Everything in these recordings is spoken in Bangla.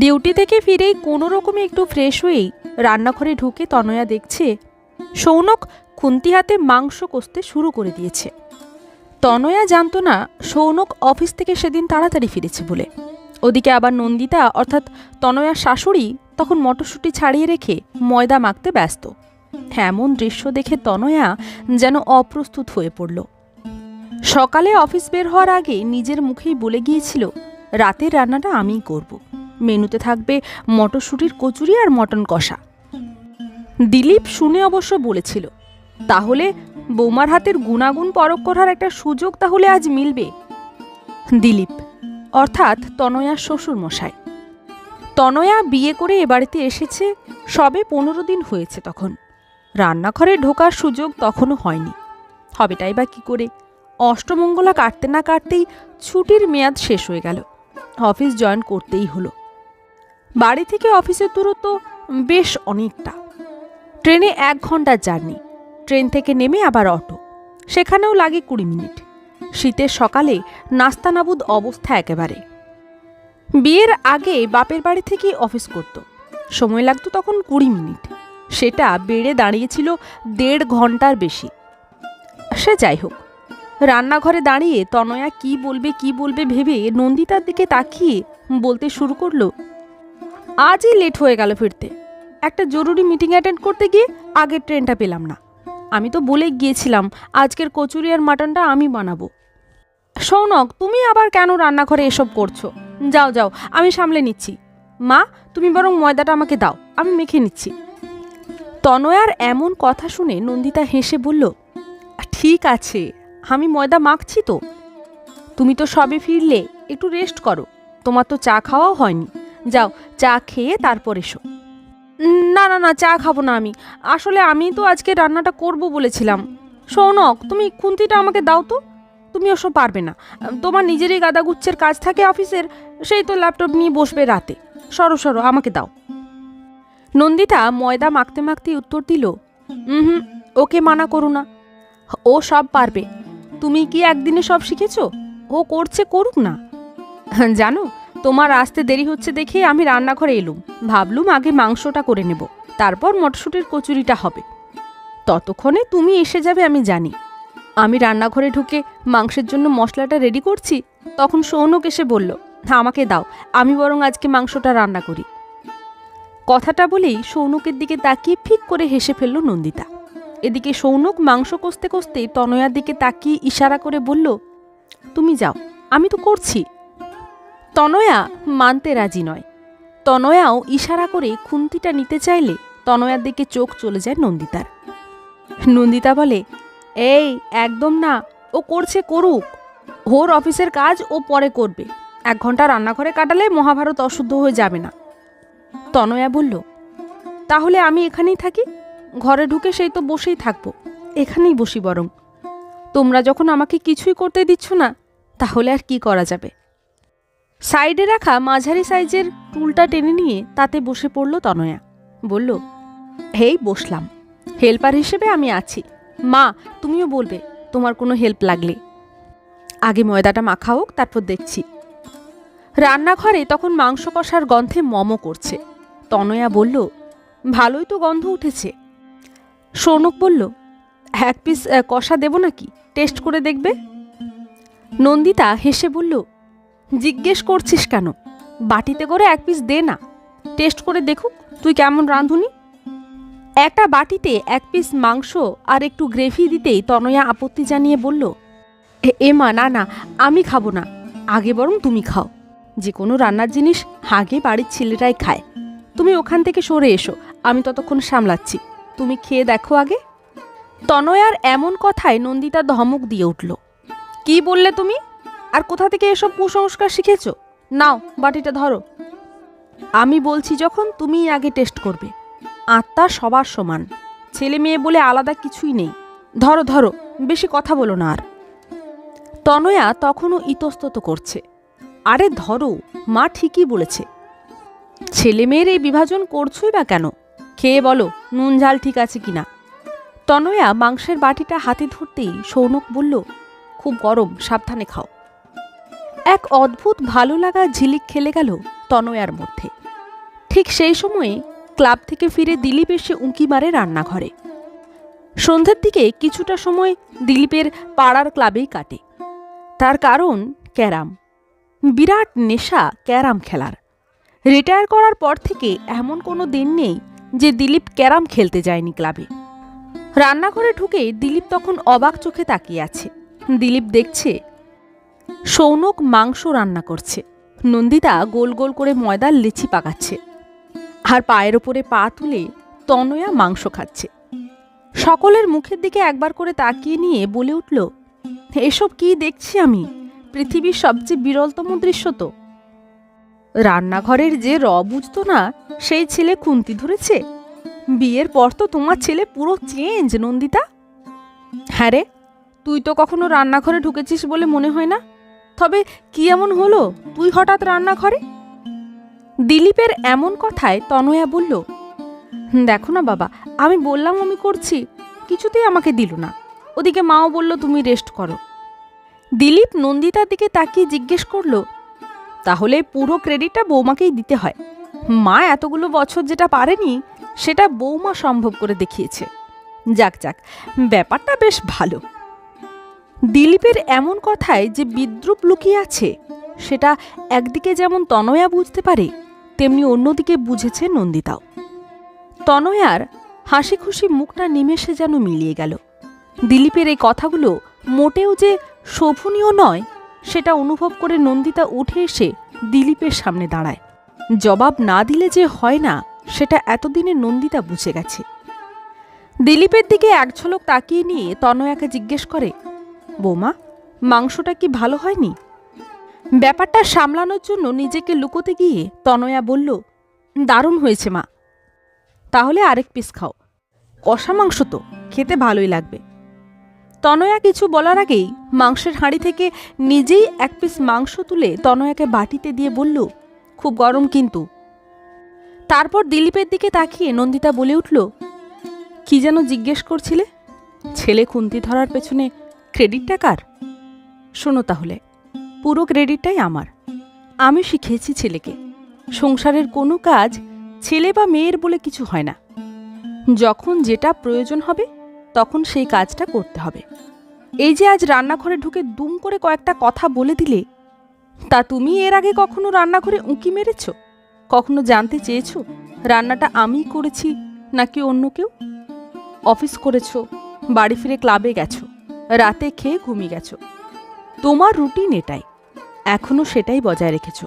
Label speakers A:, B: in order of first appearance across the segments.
A: ডিউটি থেকে ফিরেই কোনো রকমে একটু ফ্রেশ হয়েই রান্নাঘরে ঢুকে তনয়া দেখছে, সৌনক খুন্তি হাতে মাংস কষতে শুরু করে দিয়েছে। তনয়া জানতো না সৌনক অফিস থেকে সেদিন তাড়াতাড়ি ফিরেছে বলে। ওদিকে আবার নন্দিতা অর্থাৎ তনয়ার শাশুড়ি তখন মটরশুঁটি ছাড়িয়ে রেখে ময়দা মাখতে ব্যস্ত। এমন দৃশ্য দেখে তনয়া যেন অপ্রস্তুত হয়ে পড়ল। সকালে অফিস বের হওয়ার আগে নিজের মুখেই বলে গিয়েছিল, রাতের রান্নাটা আমিই করব। মেনুতে থাকবে মটরশুঁটির কচুরি আর মটন কষা। দিলীপ শুনে অবশ্য বলেছিল, তাহলে বৌমার হাতের গুণাগুণ পরখ করার একটা সুযোগ তাহলে আজ মিলবে। দিলীপ, অর্থাৎ তনয়ার শ্বশুর মশাই তনয়া বিয়ে করে এ বাড়িতে এসেছে, সবে পনেরো দিন হয়েছে তখন। রান্নাঘরে ঢোকার সুযোগ তখনও হয়নি। হবেটাই বা কী করে? অষ্টমঙ্গলা কাটতে না কাটতেই ছুটির মেয়াদ শেষ হয়ে গেল। অফিস জয়েন করতেই হলো। বাড়ি থেকে অফিসের দূরত্ব বেশ অনেকটা। ট্রেনে এক ঘণ্টার জার্নি। ট্রেন থেকে নেমে আবার অটো। সেখানেও লাগে কুড়ি মিনিট। শীতের সকালে নাস্তানাবুদ অবস্থা একেবারে। বিয়ের আগে বাপের বাড়ি থেকেই অফিস করত। সময় লাগতো তখন কুড়ি মিনিট। সেটা বেড়ে দাঁড়িয়েছিল দেড় ঘণ্টার বেশি। সে যাই হোক, রান্নাঘরে দাঁড়িয়ে তনয়া কি বলবে কি বলবে ভেবে নন্দিতার দিকে তাকিয়ে বলতে শুরু করল আজই লেট হয়ে গেল ফিরতে। একটা জরুরি মিটিং অ্যাটেন্ড করতে গিয়ে আগের ট্রেনটা পেলাম না। আমি তো বলে গিয়েছিলাম, আজকের কচুরি আর মাটনটা আমি বানাবো। সৌনক, তুমি আবার কেন রান্নাঘরে এসব করছ? যাও যাও, আমি সামলে নিচ্ছি। মা, তুমি বরং ময়দাটা আমাকে দাও, আমি মেখে নিচ্ছি। তনয়ার এমন কথা শুনে নন্দিতা হেসে বলল, ঠিক আছে, আমি ময়দা মাখছি তো। তুমি তো সবে ফিরলে, একটু রেস্ট করো। তোমার তো চা খাওয়াও হয়নি। যাও, চা খেয়ে তারপর এসো। না না না, চা খাব না আমি। আসলে আমি তো আজকে রান্নাটা করব বলেছিলাম। সৌনক তুমি খুন্তিটা আমাকে দাও তো। তুমি ওসব পারবে না। তোমার নিজেরই গাদাগুচ্ছের কাজ থাকে অফিসের, সেই তো ল্যাপটপ নিয়ে বসবে রাতে। সরো সরো, আমাকে দাও। নন্দিতা ময়দা মাখতে মাখতে উত্তর দিল হুম, ওকে মানা করো না। ও সব পারবে। তুমি কি একদিনে সব শিখেছো? ও করছে করুক না। জানো তোমার আসতে দেরি হচ্ছে দেখে আমি রান্নাঘরে এলুম। ভাবলুম আগে মাংসটা করে নেব, তারপর মটরশুঁটির কচুরিটা হবে। ততক্ষণে তুমি এসে যাবে আমি জানি। আমি রান্নাঘরে ঢুকে মাংসের জন্য মশলাটা রেডি করছি, তখন সৌনক এসে বলল, আমাকে দাও, আমি বরং আজকে মাংসটা রান্না করি। কথাটা বলেই সৌনকের দিকে তাকিয়ে ফিক করে হেসে ফেলল নন্দিতা। এদিকে সৌনক মাংস কষতে কষতে তনয়ার দিকে তাকিয়ে ইশারা করে বলল, তুমি যাও, আমি তো করছি। তনয়া মানতে রাজি নয়। তনয়াও ইশারা করে খুন্তিটা নিতে চাইলে তনয়ার দিকে চোখ চলে যায় নন্দিতার। নন্দিতা বলে, এই, একদম না, ও করছে করুক। ওর অফিসের কাজ ও পরে করবে। এক ঘণ্টা রান্নাঘরে কাটালে মহাভারত অশুদ্ধ হয়ে যাবে না। তনয়া বলল, তাহলে আমি এখানেই থাকি? ঘরে ঢুকে সেই তো বসেই থাকব। এখানেই বসি বরং। তোমরা যখন আমাকে কিছুই করতে দিচ্ছ না, তাহলে আর কি করা যাবে? সাইডে রাখা মাঝারি সাইজের টুলটা টেনে নিয়ে তাতে বসে পড়ল তনয়া। বলল, হেই, বসলাম। হেল্পার হিসেবে আমি আছি। মা, তুমিও বলবে, তোমার কোনো হেল্প লাগলে। আগে ময়দাটা মাখা হোক তারপর দেখছি। রান্নাঘরে তখন মাংস কষার গন্ধে মম করছে। তনয়া বলল, ভালোই তো গন্ধ উঠেছে। সৌনক বলল, এক পিস কষা দেব নাকি? টেস্ট করে দেখবে? নন্দিতা হেসে বলল জিজ্ঞেস করছিস কেন? বাটিতে করে এক পিস দে না। টেস্ট করে দেখুক, তুই কেমন রাঁধুনি? একটা বাটিতে এক পিস মাংস আর একটু গ্রেভি দিতেই তনয়া আপত্তি জানিয়ে বলল "এ- মা, না না, আমি খাব না। আগে বরং তুমি খাও। যে কোনো রান্নার জিনিস আগে বাড়ির ছেলেরাই খায়। তুমি ওখান থেকে সরে এসো, আমি ততক্ষণ সামলাচ্ছি। তুমি খেয়ে দেখো আগে। তনয়ার এমন কথায় নন্দিতা ধমক দিয়ে উঠল, কি বললে তুমি? আর কোথা থেকে এসব কুসংস্কার শিখেছ? নাও, বাটিটা ধরো। আমি বলছি যখন তুমি আগে টেস্ট করবে। আত্মা সবার সমান। ছেলে মেয়ে বলে আলাদা কিছুই নেই। ধরো ধরো, বেশি কথা বলো না আর। তনয়া তখনও ইতস্তত করছে। আরে ধরো, মা ঠিকই বলেছে। ছেলে মেয়ের এই বিভাজন করছোই বা কেন? খেয়ে বলো, নুন ঝাল ঠিক আছে কিনা? তনয়া মাংসের বাটিটা হাতে ধরতেই সৌনক বলল, খুব গরম, সাবধানে খাও। এক অদ্ভুত ভালো লাগা ঝিলিক খেলে গেল তনয়ার মধ্যে। ঠিক সেই সময়ে ক্লাব থেকে ফিরে দিলীপ এসে উঁকি মারে রান্নাঘরে। সন্ধ্যের দিকে কিছুটা সময় দিলীপের পাড়ার ক্লাবেই কাটে। তার কারণ ক্যারাম। বিরাট নেশা ক্যারাম খেলার। রিটায়ার করার পর থেকে এমন কোনো দিন নেই যে দিলীপ ক্যারাম খেলতে যায়নি ক্লাবে। রান্নাঘরে ঢুকে দিলীপ তখন অবাক চোখে তাকিয়ে আছে। দিলীপ দেখছে সৌনক মাংস রান্না করছে। নন্দিতা গোল গোল করে ময়দার লিচি পাকাচ্ছে আর পায়ের ওপরে পা তুলে তনয়া মাংস খাচ্ছে। সকলের মুখের দিকে একবার করে তাকিয়ে নিয়ে বলে উঠল, এসব কি দেখছি আমি? পৃথিবীর সবচেয়ে বিরলতম দৃশ্য তো। রান্নাঘরের যে র বুঝতো না, সেই ছেলে খুন্তি ধরেছে। বিয়ের পর তো তোমার ছেলে পুরো চেঞ্জ, নন্দিতা। হ্যাঁ রে, তুই তো কখনো রান্নাঘরে ঢুকেছিস বলে মনে হয় না? তবে কি এমন হলো? তুই হঠাৎ রান্নাঘরে? দিলীপের এমন কথায় তনয়া বলল, দেখো না বাবা, আমি বললাম আমি করছি, কিছুতেই আমাকে দিল না। ওদিকে মাও বলল, তুমি রেস্ট করো। দিলীপ নন্দিতার দিকে তাকিয়ে জিজ্ঞেস করল, তাহলে পুরো ক্রেডিটটা বৌমাকেই দিতে হয়। মা এতগুলো বছর যেটা পারেনি, সেটা বৌমা সম্ভব করে দেখিয়েছে। যাক যাক, ব্যাপারটা বেশ ভালো। দিলীপের এমন কথায় যে বিদ্রুপ লুকিয়ে আছে, সেটা একদিকে যেমন তনয়া বুঝতে পারে, তেমনি অন্যদিকে বুঝেছে নন্দিতাও। তনয়ার হাসি খুশি মুখটা নিমেষে যেন মিলিয়ে গেল। দিলীপের এই কথাগুলো মোটেও যে শোভনীয় নয়, সেটা অনুভব করে নন্দিতা উঠে এসে দিলীপের সামনে দাঁড়ায়। জবাব না দিলে যে হয় না, সেটা এতদিনে নন্দিতা বুঝে গেছে। দিলীপের দিকে এক ঝলক তাকিয়ে নিয়ে তনয়াকে জিজ্ঞেস করে বৌমা, মাংসটা কি ভালো হয়নি? ব্যাপারটা সামলানোর জন্য নিজেকে লুকোতে গিয়ে তনয়া বলল, দারুণ হয়েছে মা। তাহলে আরেক পিস খাও। কষা মাংস তো, খেতে ভালোই লাগবে। তনয়া কিছু বলার আগেই মাংসের হাঁড়ি থেকে নিজেই এক পিস মাংস তুলে তনয়াকে বাটিতে দিয়ে বলল, খুব গরম কিন্তু। তারপর দিলীপের দিকে তাকিয়ে নন্দিতা বলে উঠল, কি যেন জিজ্ঞেস করছিলে? ছেলে খুন্তি ধরার পেছনে ক্রেডিটটা কার? শোনো তাহলে, পুরো ক্রেডিটটাই আমার। আমি শিখিয়েছি ছেলেকে, সংসারের কোনো কাজ ছেলে বা মেয়ের বলে কিছু হয় না। যখন যেটা প্রয়োজন হবে, তখন সেই কাজটা করতে হবে। এই যে আজ রান্নাঘরে ঢুকে দুম করে কয়েকটা কথা বলে দিলে, তা তুমি এর আগে কখনো রান্নাঘরে উঁকি মেরেছ? কখনো জানতে চেয়েছো রান্নাটা আমিই করেছি নাকি অন্য কেউ? অফিস করেছ, বাড়ি ফিরে ক্লাবে গেছো? রাতে খেয়ে ঘুমিয়ে গেছো। তোমার রুটিন এটাই। এখনও সেটাই বজায় রেখেছো।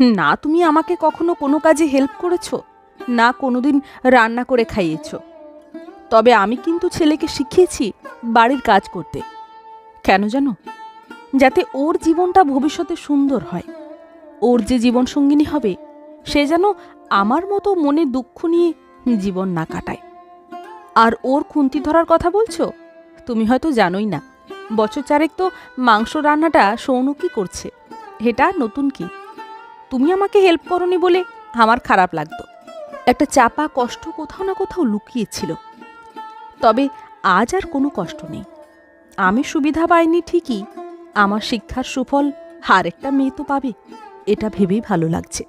A: না, তুমি আমাকে কখনো কোনো কাজে হেল্প করেছ? না, কোনোদিন রান্না করে খাইয়েছো। তবে আমি কিন্তু ছেলেকে শিখিয়েছি বাড়ির কাজ করতে। কেন জানো? যাতে ওর জীবনটা ভবিষ্যতে সুন্দর হয়। ওর যে জীবনসঙ্গিনী হবে, সে যেন আমার মতো মনে দুঃখ নিয়ে জীবন না কাটায়। আর ওর খুন্তি ধরার কথা বলছো? তুমি হয়তো জানোই না। বছর চারেক তো মাংস রান্নাটা সৌনকই করছে? এটা নতুন কি? তুমি আমাকে হেল্প করনি বলে আমার খারাপ লাগতো। একটা চাপা কষ্ট কোথাও না কোথাও লুকিয়েছিল। তবে আজ আর কোনো কষ্ট নেই। আমি সুবিধা পাইনি ঠিকই, আমার শিক্ষার সুফল আর একটা মেয়ে তো পাবে, এটা ভেবেই ভালো লাগছে।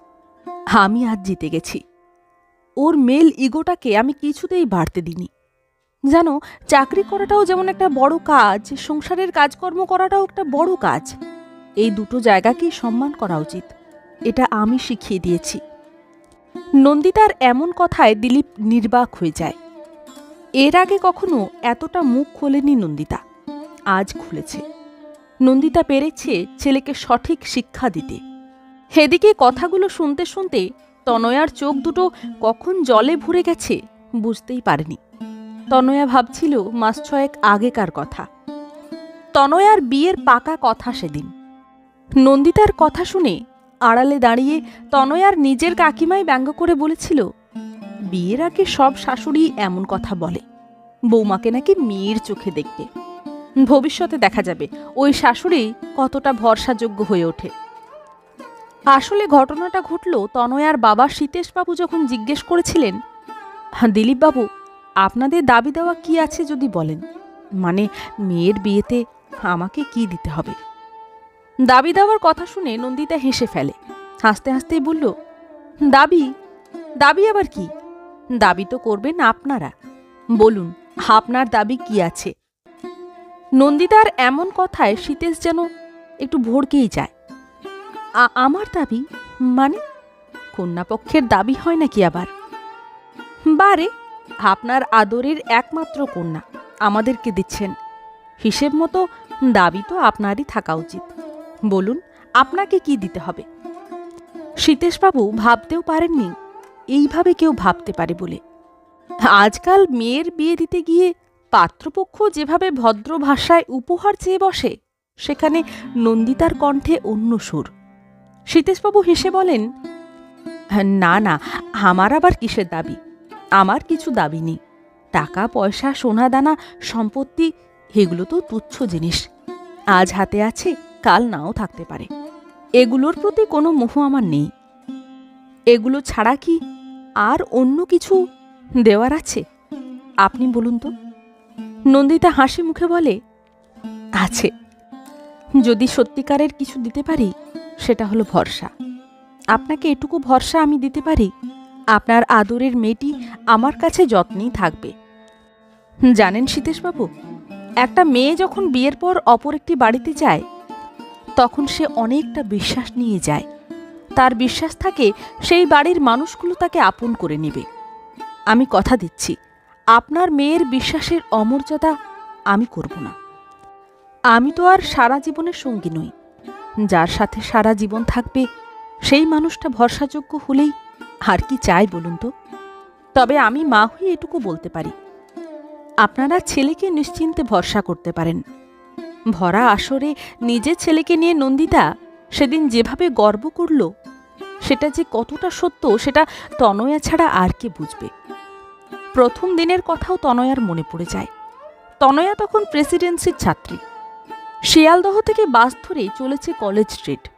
A: আমি আজ জিতে গেছি। ওর মেল ইগোটাকে আমি কিছুতেই বাড়তে দিইনি। জানো, চাকরি করাটাও যেমন একটা বড় কাজ, সংসারের কাজকর্ম করাটাও একটা বড় কাজ। এই দুটো জায়গাকেই সম্মান করা উচিত। এটা আমি শিখিয়ে দিয়েছি। নন্দিতার এমন কথায় দিলীপ নির্বাক হয়ে যায়। এর আগে কখনো এতটা মুখ খোলেনি নন্দিতা। আজ খুলেছে। নন্দিতা পেরেছে ছেলেকে সঠিক শিক্ষা দিতে। হেদিকে কথাগুলো শুনতে শুনতে তনয়ার চোখ দুটো কখন জলে ভরে গেছে বুঝতেই পারেনি। তনয়া ভাবছিল মাস ছয়েক আগেকার কথা। তনয়ার বিয়ের পাকা কথা সেদিন। নন্দিতার কথা শুনে আড়ালে দাঁড়িয়ে তনয়ার নিজের কাকিমাই ব্যঙ্গ করে বলেছিল বিয়ের আগে সব শাশুড়ি এমন কথা বলে। বৌমাকে নাকি মেয়ের চোখে দেখতে। ভবিষ্যতে দেখা যাবে ওই শাশুড়ি কতটা ভরসাযোগ্য হয়ে ওঠে। আসলে ঘটনাটা ঘটল তনয়ার বাবা সীতেশবাবু যখন জিজ্ঞেস করেছিলেন "হ্যাঁ, দিলীপবাবু আপনাদের দাবি দেওয়া কি আছে যদি বলেন? মানে মেয়ের বিয়েতে আমাকে কি দিতে হবে? দাবি দেওয়ার কথা শুনে নন্দিতা হেসে ফেলে। হাসতে হাসতেই বলল, দাবি? দাবি আবার কি? দাবি তো করবেন আপনারা। বলুন, আপনার দাবি কি আছে? নন্দিতার এমন কথায় শীতেশ যেন একটু ভড়কেই যায়। আমার দাবি? মানে? কন্যাপক্ষের দাবি হয় নাকি আবার? বারে আপনার আদরের একমাত্র কন্যা। আমাদেরকে দিচ্ছেন। হিসেব মতো দাবি তো আপনারই থাকা উচিত। বলুন, আপনাকে কি দিতে হবে? সীতেশবাবু ভাবতেও পারেননি, এইভাবে কেউ ভাবতে পারে বলে। আজকাল মেয়ের বিয়ে দিতে গিয়ে পাত্রপক্ষ যেভাবে ভদ্র ভাষায় উপহার চেয়ে বসে, সেখানে নন্দিতার কণ্ঠে অন্য সুর। সীতেশবাবু হেসে বলেন, না না, আমার আবার কিসের দাবি? আমার কিছু দাবি নেই। টাকা, পয়সা, সোনা, দানা, সম্পত্তি, এগুলো তো তুচ্ছ জিনিস। আজ হাতে আছে, কাল নাও থাকতে পারে। এগুলোর প্রতি কোনো মোহ আমার নেই। এগুলো ছাড়া কি আর অন্য কিছু দেওয়ার আছে? আপনি বলুন তো। নন্দিতা হাসি মুখে বলে, আছে। যদি সত্যিকারের কিছু দিতে পারি, সেটা হলো ভরসা। আপনাকে এটুকু ভরসা আমি দিতে পারি আপনার আদরের মেয়েটি আমার কাছে যত্নেই থাকবে। জানেন সীতেশবাবু একটা মেয়ে যখন বিয়ের পর অপর একটি বাড়িতে যায়, তখন সে অনেকটা বিশ্বাস নিয়ে যায়। তার বিশ্বাস থাকে সেই বাড়ির মানুষগুলো তাকে আপন করে নেবে। আমি কথা দিচ্ছি, আপনার মেয়ের বিশ্বাসের অমর্যাদা আমি করব না। আমি তো আর সারা জীবনের সঙ্গী নই। যার সাথে সারা জীবন থাকবে, সেই মানুষটা ভরসাযোগ্য হলেই আর কি চাই বলুন তো? তবে আমি মা হয়ে এটুকু বলতে পারি। আপনারা ছেলেকে নিশ্চিন্তে ভরসা করতে পারেন। ভরা আসরে নিজের ছেলেকে নিয়ে নন্দিতা সেদিন যেভাবে গর্ব করল, সেটা যে কতটা সত্য সেটা তনয়া ছাড়া আর কে বুঝবে। প্রথম দিনের কথাও তনয়ার মনে পড়ে যায়। তনয়া তখন প্রেসিডেন্সির ছাত্রী। শিয়ালদহ থেকে বাস ধরে চলেছে কলেজ স্ট্রিট।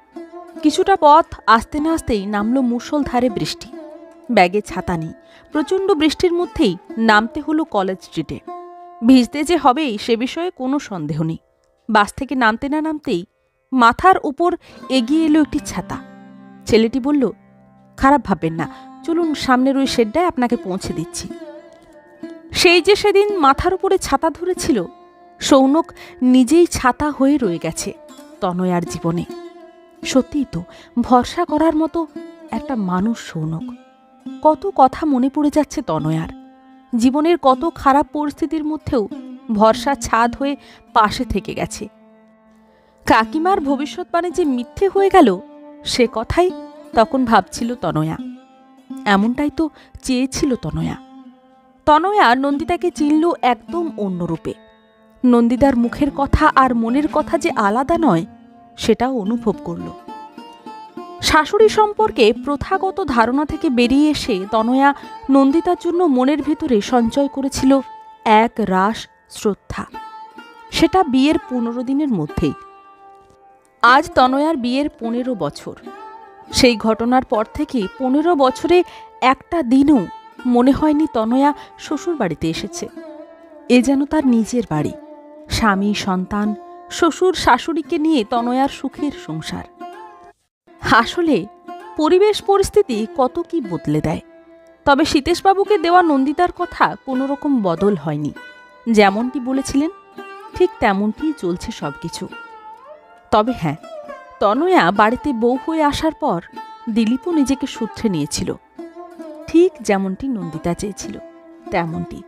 A: কিছুটা পথ আসতে না আসতেই নামলো মুষলধারে বৃষ্টি। ব্যাগে ছাতা নেই। প্রচণ্ড বৃষ্টির মধ্যেই নামতে হলো কলেজ স্ট্রিটে। ভিজতে যে হবেই সে বিষয়ে কোনো সন্দেহ নেই। বাস থেকে নামতে না নামতেই মাথার উপর এগিয়ে এলো একটি ছাতা। ছেলেটি বলল, খারাপ ভাববেন না, চলুন সামনের ওই শেডটায় আপনাকে পৌঁছে দিচ্ছি। সেই যে সেদিন মাথার উপরে ছাতা ধরেছিল, সৌনক নিজেই ছাতা হয়ে রয়ে গেছে তনয়ার জীবনে। সত্যিই তো, ভরসা করার মতো একটা মানুষ সৌনক। কত কথা মনে পড়ে যাচ্ছে তনয়ার। জীবনের কত খারাপ পরিস্থিতির মধ্যেও ভরসা ছাদ হয়ে পাশে থেকে গেছে। কাকিমার ভবিষ্যৎবাণী যে মিথ্যে হয়ে গেল, সে কথাই তখন ভাবছিল তনয়া। এমনটাই তো চেয়েছিল তনয়া। তনয়া নন্দিতাকে চিনল একদম অন্যরূপে। নন্দিতার মুখের কথা আর মনের কথা যে আলাদা নয় সেটাও অনুভব করল। শাশুড়ি সম্পর্কে প্রথাগত ধারণা থেকে বেরিয়ে এসে তনয়া নন্দিতার জন্য মনের ভেতরে সঞ্চয় করেছিল এক রাস শ্রদ্ধা। সেটা বিয়ের পনেরো দিনের মধ্যেই। আজ তনয়ার বিয়ের পনেরো বছর। সেই ঘটনার পর থেকে পনেরো বছরে একটা দিনও মনে হয়নি তনয়া শ্বশুর বাড়িতে এসেছে। এ যেন তার নিজের বাড়ি। স্বামী, সন্তান শ্বশুর শাশুড়িকে নিয়ে তনয়ার সুখের সংসার। আসলে পরিবেশ পরিস্থিতি কত কি বদলে দেয়। তবে সীতেশবাবুকে দেওয়া নন্দিতার কথা কোনো রকম বদল হয়নি। যেমনটি বলেছিলেন, ঠিক তেমনটিই চলছে সব কিছু তবে হ্যাঁ তনয়া বাড়িতে বউ হয়ে আসার পর দিলীপও নিজেকে সূত্রে নিয়েছিল। ঠিক যেমনটি নন্দিতা চেয়েছিল, তেমনটি।